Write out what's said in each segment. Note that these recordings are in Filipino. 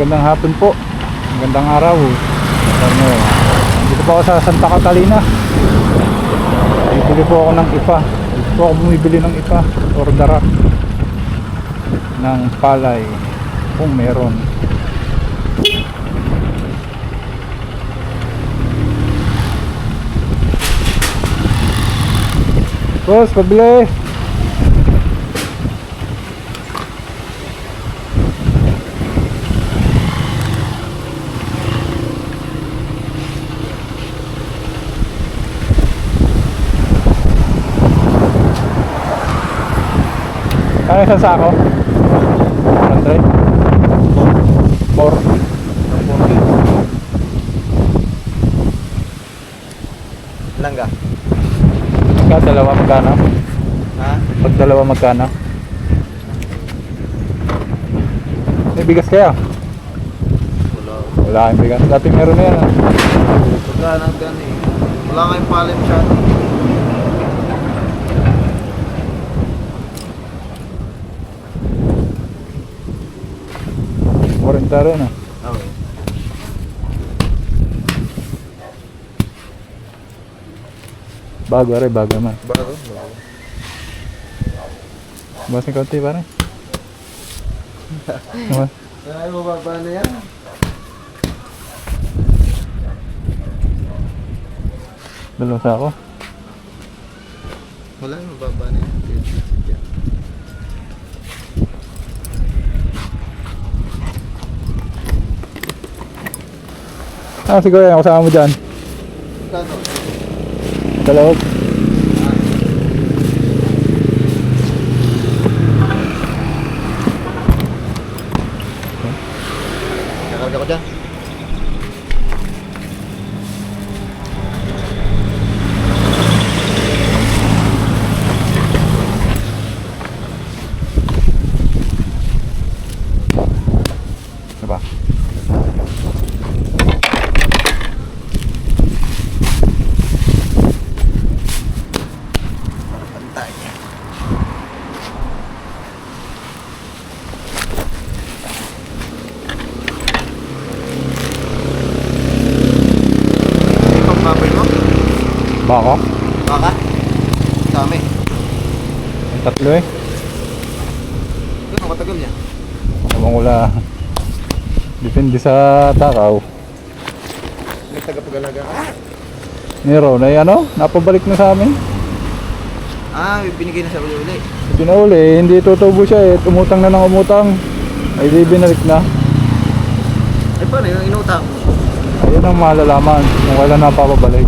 magandang hapon po. Magandang araw. Ano, dito po ako sa Santa Catalina. Bibili po ako ng ipa. Dito po ako bumibili ng ipa or darak ng palay kung meron. Boss, pabili! Ano isang sako? 100? 4? Langga. Pagka dalawa magkano? Ha? Pag dalawa magkano? May bigas kaya? Wala. Wala bigas. Dati meron na yan. ah. Wala na gan eh. Wala kayong palim siya. Warenta rin ah. Okay. Bago rin, bago naman. Bago? Bukas ng kaunti pare. Ano? Ay, mababa na yan. Dalawa sa ako. Wala, mababa na yan. Ah, siguro yan. Kasama mo dyan. Kano? Dalawa. Kakarga ko dyan. Ano ba? Pantay. Ano pang baboy mo? Baka? Baka? Dami. Yung tatlo eh. Gano'ng katagal yan? Ewan ko lang. Depende sa takaw. May tagapag-alaga ka? Meron ay ano, napabalik na sa amin. Ah, binigay na sa uli-uli. Pinauli, hindi tutubo siya eh. Umutang na ng umutang. Ay di binalik na. Ay, paano yung inutang? Ayun ang malalaman kung kailan napapabalik.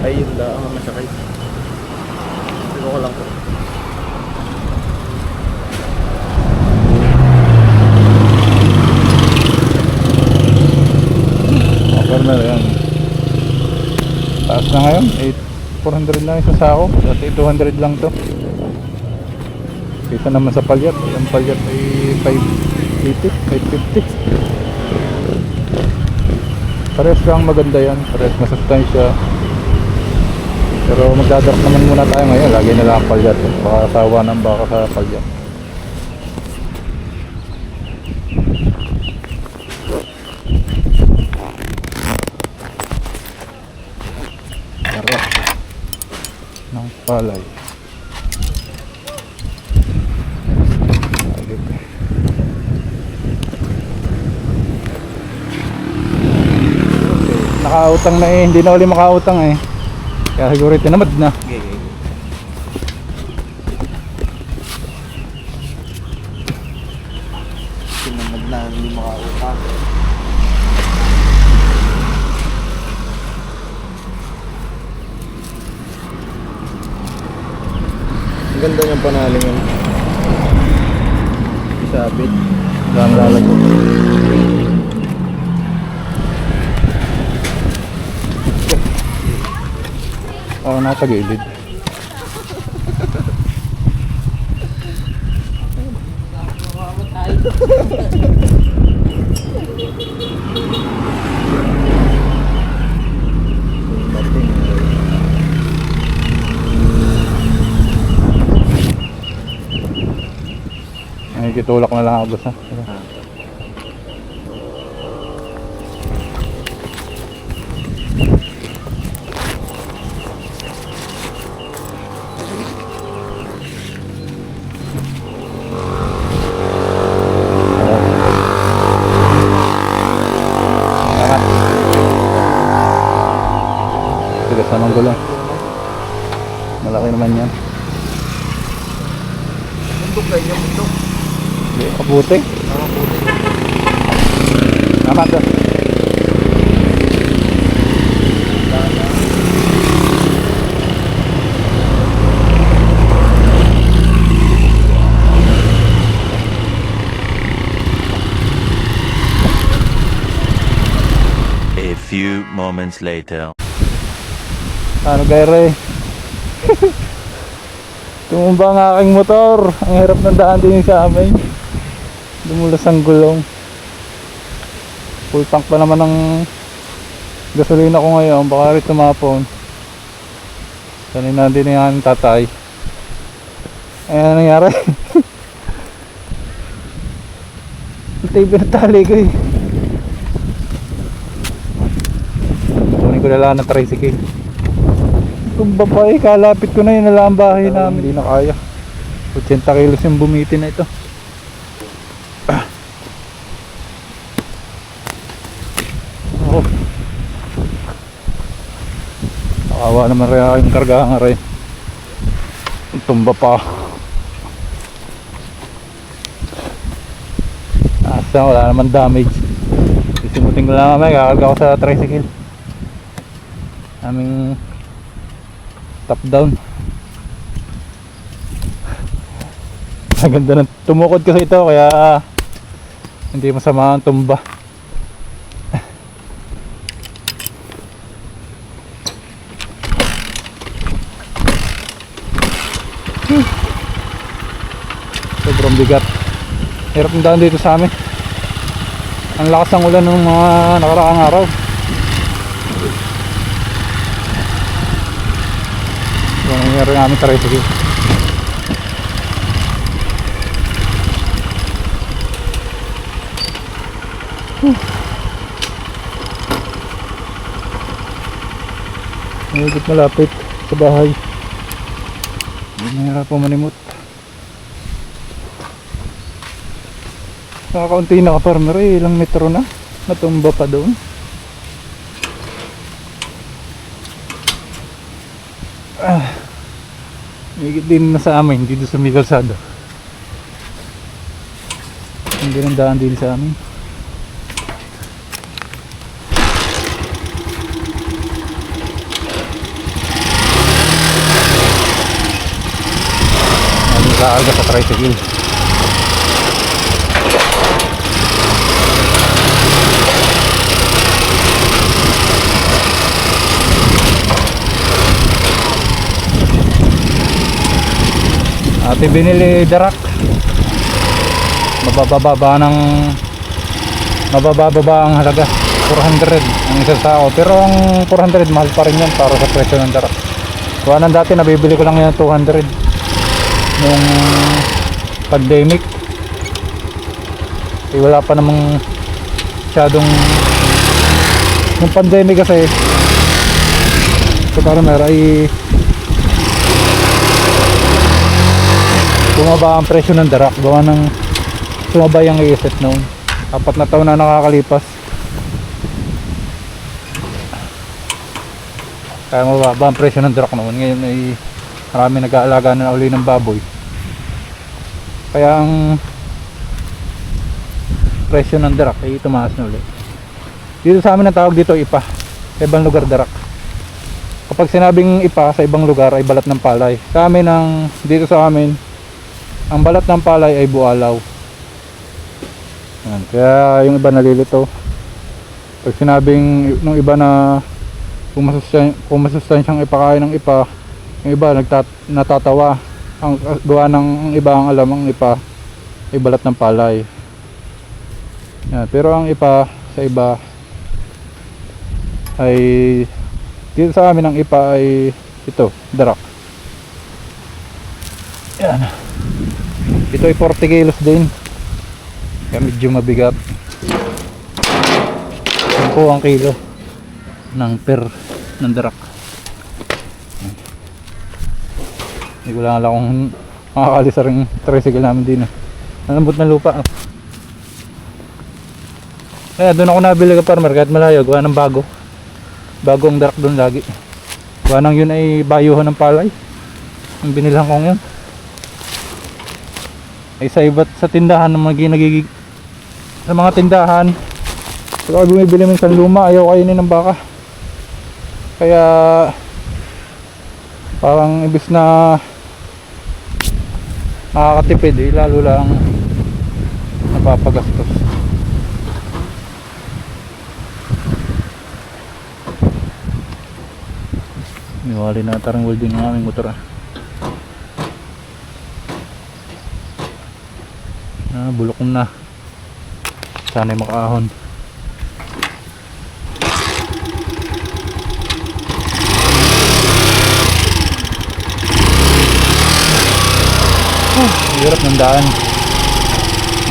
Ay, yun lang ang masakay. Hindi ko lang po. Offer na yan. Taas na ngayon. 8, 400 lang isa sako. Dati 200 lang to. Kaysa naman sa palyat. Ang palyat ay 580, 550. Pares lang maganda yan. Pares masustansya. Pero magdadak naman muna tayo ngayon. Lagi na lang ang palyat. Baka asawa ng baka sa palyat. Tara. Ng palay. Okay. Nakautang na eh, hindi na uli makautang eh. Kaya siguro tinamad na. Okay, okay. Sinamad na, hindi makautang. Ang ganda niyang panaling yun. Isabit. Saan lalagay? Nasa gilid. Nakikitulak na lang ako boss Lamang gulong. Malaki naman yan. Bundok kayo, yung bundok. Hindi, kabuti. Mga puti. Tama to. A few moments later. Ano gayre? Tumumba ang aking motor. Ang hirap ng daan din sa amin. Dumulas ang gulong. Full tank pa naman ng gasolina ko ngayon. Baka rin tumapon. Kanina din yung tatay. Ayan ang nangyari. Yung pinatali ko eh. Kunin ko na lang ng tricycle. Kung babae, kalapit ko na yun, ang bahay namin. Hindi na kaya. 80 kilos yung bumiti na ito. Ah. Oh. Nakawa naman rin aking karga nga rin. Tumba pa. Asa, wala naman damage. Sisimutin ko lang mamaya, kakarga ko sa tricycle. Aming top down. Ang ganda ng tumukod kasi ito kaya hindi masama ang tumba. Sobrang bigat. Hirap ng daan dito sa amin. Ang lakas ng ulan ng mga nakaraang araw. Nangyari namin tricycle. Medyo malapit sa bahay. Mahirap po manimot. Nakakaunti na ka farmer eh, ilang metro na. Natumba pa doon. Higit din na sa amin, dito sa may kalsada. Hindi ng daan din sa amin. Ano kaarga sa tricycle. Ate binili darak. Mabababa ng mabababa ang halaga. 400 ang isang tao. Pero ang 400 mahal pa rin yan para sa presyo ng darak. Kuha nang dati nabibili ko lang yan 200 nung pandemic. Eh, wala pa namang masyadong nung pandemic kasi sa Paramera ay bumaba ang presyo ng darak. Gawa ng sumabay ang iset noon. Apat na taon na nakakalipas. Kaya mababa ang presyo ng darak noon. Ngayon ay marami nag-aalaga na uli ng baboy. Kaya ang presyo ng darak ay tumaas na ulit. Dito sa amin ang tawag dito ipa. Sa ibang lugar darak. Kapag sinabing ipa sa ibang lugar ay balat ng palay. Sa amin ang dito sa amin ang balat ng palay ay bualaw. Yan. Kaya yung iba nalilito. Pag sinabing nung iba na kung masustansya, kung masustansyang ipakain ng ipa, yung iba nagtat, natatawa. Ang gawa ng iba ang alam ang ipa ay balat ng palay. Yan. Pero ang ipa sa iba ay dito sa amin ang ipa ay ito, darak. Yan. Ito ay 40 kilos din. Kaya medyo mabigat. 10 ang kilo ng per ng darak. Hindi ko lang alam kung makakalis sa ring tricycle namin din. eh. Ang lambot ng lupa. oh. Kaya doon ako nabili ka farmer kahit malayo. Gawa ng bago. Bago ang darak doon lagi. Gawa nang yun ay bayuhan ng palay. Ang binilhan kong yun. Ay sa iba't sa tindahan ng mga nagigig sa mga tindahan. Pag bumibili minsan luma ayaw kainin ng baka. Kaya parang ibis na nakakatipid eh lalo lang napapagastos. Niwali na tarang welding ng aming motor ah. Ah, bulok na. Sana'y makaahon. Oh, hirap ng daan.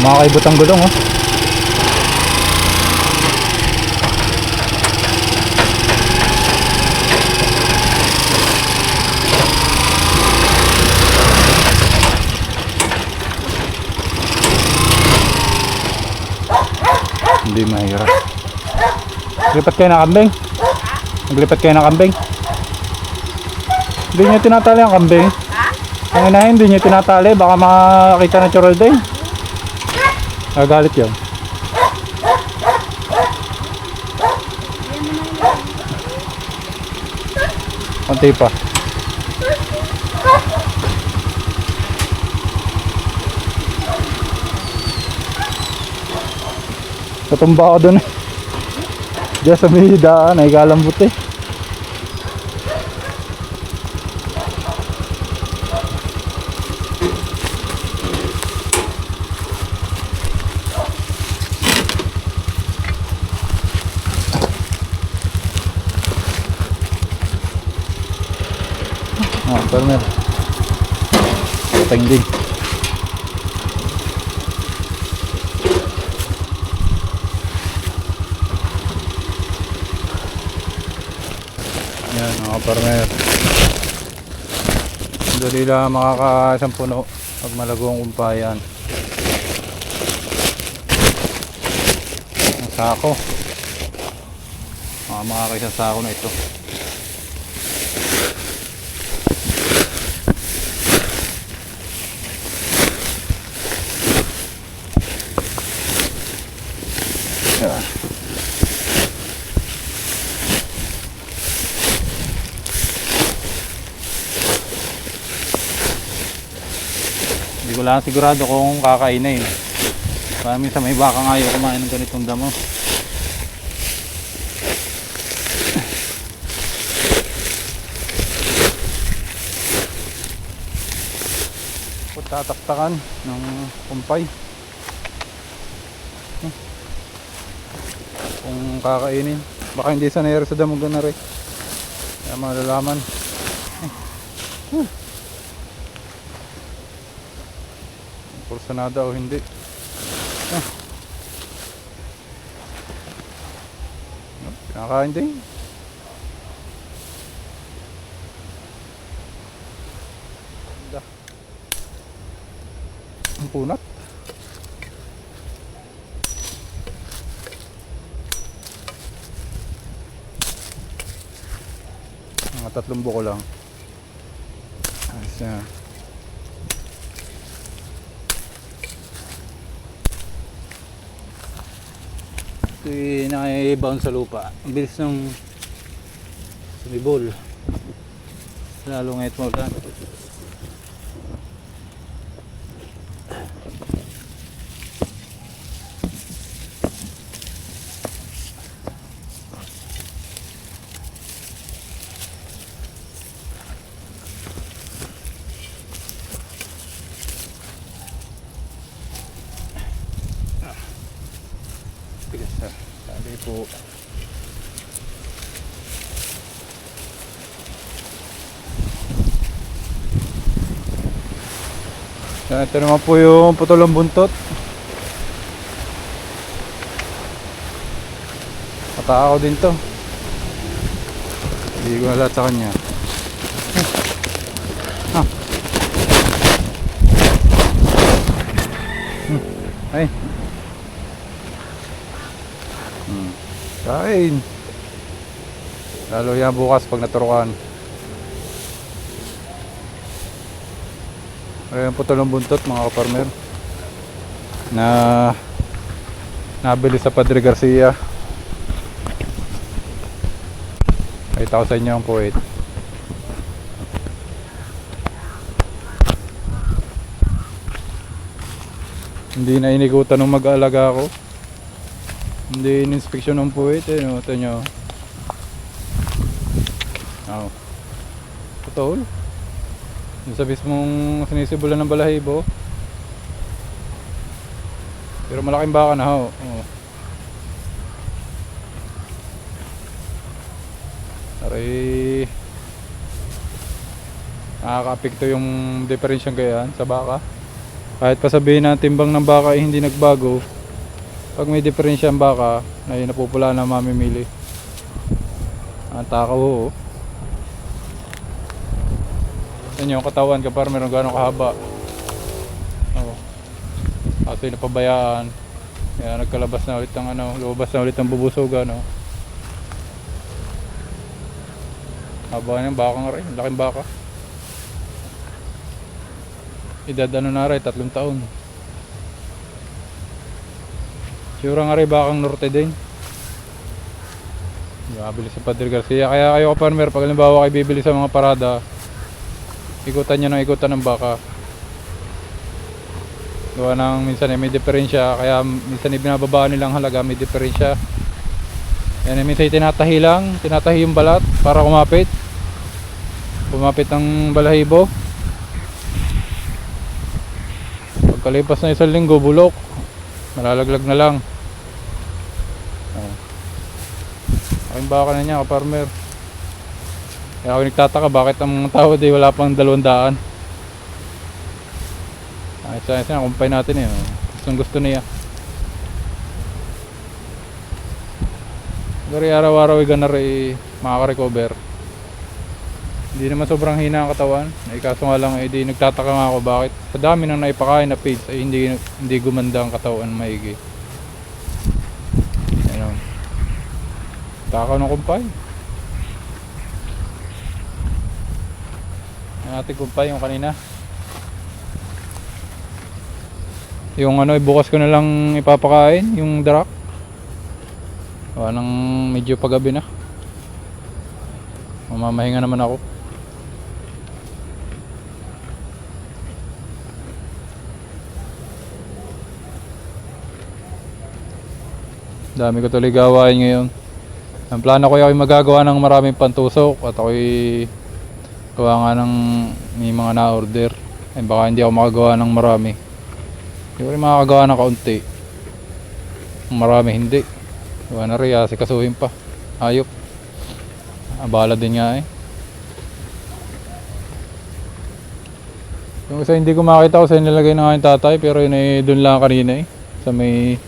Mga kaibot ang gulong oh. Hindi mahirap. Lipat kayo ng kambing? Naglipat kayo ng kambing? Hindi niya tinatali ang kambing. Ang inahin, hindi niya tinatali. Baka makakita ng churol din. Nagalit yun. Konti pa. Natumba ako dun eh. Diyan sa may daan ay kalambot eh. Ah, permer. Patang din. Yan mga partner. Dali lang makakaisang puno pag malago ang kumpayan. Ang sako. Mga makakaisang sako na ito. Yan. Ko lang sigurado kung kakainin. Parang minsan may baka nga ayaw kumain ng ganitong damo. Tataktakan ng kumpay. Hmm. Kung kakainin. Baka hindi sanay sa damo na rin. Kaya malalaman. Porsanada o hindi. Ah. Kinakain din. Ang punat. Mga tatlong buko lang. Ayos yan. Yung nakaibound sa lupa. Ang bilis ng sumibol. Lalo ngayon mo lang. Tigas na. Sabi po. Yan, ito naman po yung putulong buntot. Patakaw din to. Hindi ko na lahat sa kanya. Ah. Hmm. Ay. Hmm. Kain. Lalo yan bukas pag naturukan. Ayan po ng buntot mga kaparmer. Na nabili sa Padre Garcia. Ay tao sa inyo ang puwit. Hindi na inikutan ng mag-aalaga ako. Hindi in-inspection ng puwit eh. No? Ito nyo. Oh. Putol. Yung sa mismong sinisibulan ng balahibo. Pero malaking baka na ho. Oh. Aray. Nakaka-apekto yung diferensyang ganyan sa baka. Kahit pa sabihin na timbang ng baka ay hindi nagbago, pag may diferensya ang baka, yun napupula na mamimili. Ang takaw ho. oh. Yan yung katawan kapar meron gano'ng kahaba. Oo. Kaso yung napabayaan. Kaya nagkalabas na ulit ng ano, lumabas na ulit ng bubusog ano. Haba ng baka nga rin, laking baka. Edad ano na rin, tatlong taon. Sura nga rin bakang norte din. Nakabili sa Padre Garcia. Kaya kayo farmer, pag halimbawa kayo bibili sa mga parada, ikutan nyo ng ikutan ng baka. Gawa ng minsan eh, may diferensya, kaya minsan ibinababa nilang halaga, may diferensya. Yan, eh, minsan tinatahi lang, tinatahi yung balat para kumapit. Kumapit ang balahibo. Pagkalipas na isang linggo, bulok. Malalaglag na lang. Aking baka na niya, farmer. Kaya ako nagtataka bakit ang mga tao di wala pang dalawang daan. Ayos ayos na, kumpay natin eh. Gustong gusto niya. Pero araw-araw ay ganar ay makaka-recover. Hindi naman sobrang hina ang katawan. Ay kaso nga lang ay di nagtataka nga ako bakit sa dami nang naipakain na feeds ay hindi hindi gumanda ang katawan maigi. Ayun. Takaw ng kumpay. Ang ating kumpay yung kanina. Yung ano, bukas ko na lang ipapakain, yung darak. Wala nang medyo pagabi na. Mamamahinga naman ako. Dami ko tuloy gawain ngayon. Ang plano ko ay magagawa ng maraming pantusok at ako'y gawa nga ng may mga na-order. Ay baka hindi ako makagawa ng marami. Hindi ko rin makakagawa ng kaunti. Marami hindi. Gawa na rin, kasi kasuhin pa. Ayop. Abala din nga eh. Yung isa hindi ko makita ko sa nilagay ng aking tatay pero yun ay doon lang kanina eh. Sa may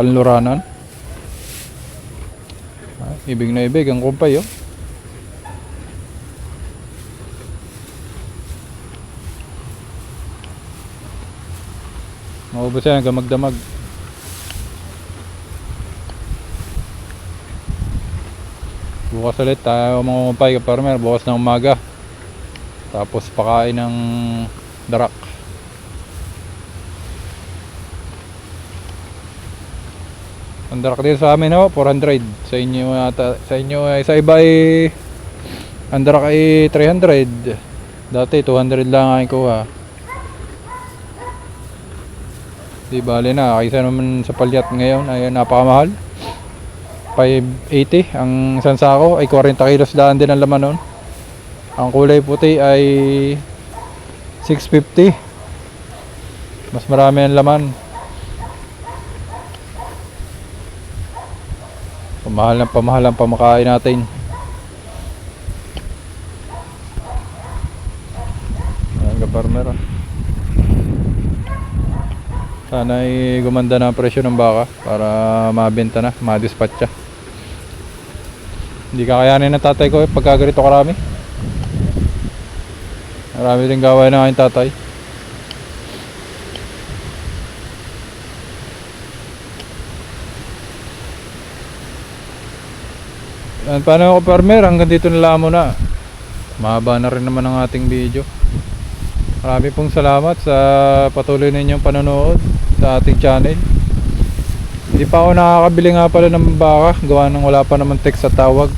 kanluranan. Ah, ibig na ibig ang kumpay oh. Maubos yan hanggang magdamag. Bukas ulit tayo mga kumpay ka farmer bukas ng umaga. Tapos pakain ng darak. Ang darak din sa amin ho, 400. Sa inyo ata, sa inyo sa iba ay ang darak ay 300. Dati 200 lang ang kuha. Di bale na, kaysa naman sa palyat ngayon ay napakamahal. 580 ang isang sako ay 40 kilos daan din ang laman nun. Ang kulay puti ay 650. Mas marami ang laman. Pamahal ng pamahal ang pamakain natin. Ayan ka farmer ah. Sana ay gumanda na ang presyo ng baka para mabenta na, madispatcha. Hindi kakayanin ng tatay ko eh, pagka ganito karami. Marami rin gawain ng aking tatay. Yan, paano ako farmer? Hanggang dito na lang muna. Mahaba na rin naman ang ating video. Marami pong salamat sa patuloy ninyong panonood sa ating channel. Hindi pa ako nakakabili nga pala ng baka. Gawa nang wala pa naman text sa tawag.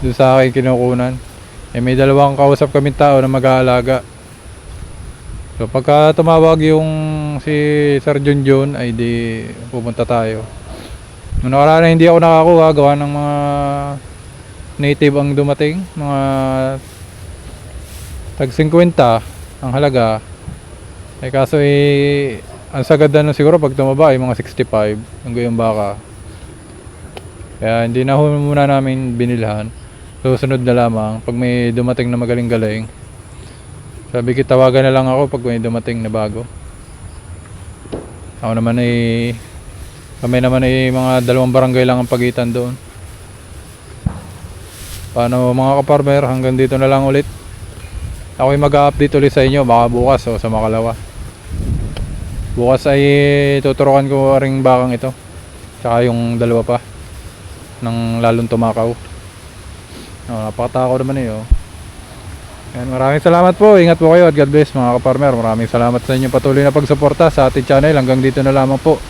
Doon sa akin kinukunan. Eh may dalawang kausap kami tao na mag-aalaga. So pagka tumawag yung si Sir Junjun ay di pupunta tayo. Nung nakaraan hindi ako nakakuha gawa ng mga native ang dumating. Mga tag 50 ang halaga. Eh kaso eh ang sagad na siguro pag tumaba ay mga 65 ang gayong baka. Kaya hindi na muna namin binilhan. Susunod na lamang pag may dumating na magaling-galing. Sabi ko tawagan na lang ako pag may dumating na bago. Ako naman ay kami naman ay mga dalawang barangay lang ang pagitan doon. Paano mga kaparmer hanggang dito na lang ulit. Ako ay mag-update ulit sa inyo baka bukas o sa makalawa. Bukas ay tuturukan ko ring bakang ito. Tsaka yung dalawa pa ng lalong tumakaw. Oh, napakatako naman eh oh. Yan, maraming salamat po. Ingat po kayo at God bless mga kaparmer. Maraming salamat sa inyong patuloy na pagsuporta sa ating channel. Hanggang dito na lamang po.